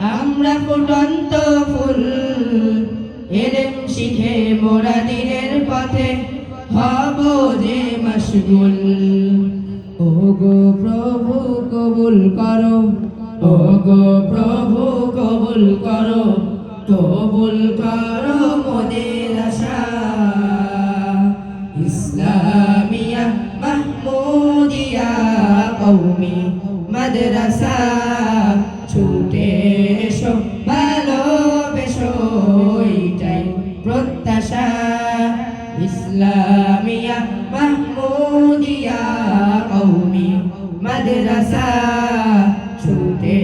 ফুটন্ত ফুল এলেম শিখে মোরা দিনের পথে, হব যে মশগুল। ও গো প্রভু, কবুল করো ও গো প্রভু, কবুল করো কবুল করো মোদের আশা। ইসলামিয়া মাহমুদিয়া কৌমি মাদ্রাসা প্রত্যাশা ইসলামিয়া, মাহমুদিয়া কৌমি মাদ্রাসা। ছুটে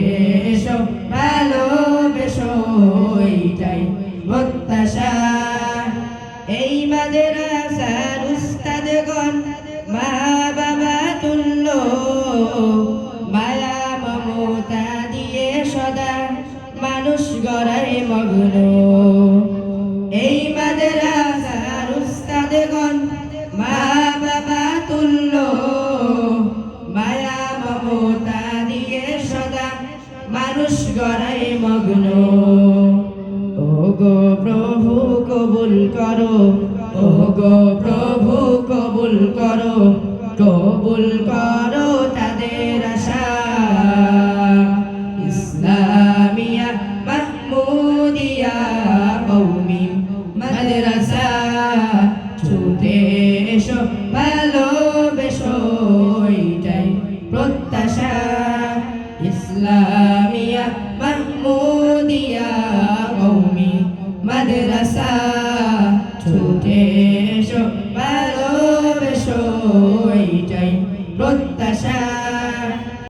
এসো ভালোবেসো এইটাই প্রত্যাশা এই মাদ্রাসার উস্তাদগণ মা বাবা তুল্য মায়া মমতা দিয়ে সদা মানুষ গড়ায় মগ্ন। মানুষ গড়ায় মগ্ন। ও গো প্রভু, কবুল করো। ও গো প্রভু, কবুল করো। কবুল করো তাদের আশা। ইসলামিয়া মাহমুদিয়া কৌমি মাদ্রাসা। ছুটে এসো, ভালোবেসো, এইটাই প্রত্যাশা। ইসলাম মাদ্রাসা ছুটে এসো ভালোবেসো এইটাই প্রত্যেক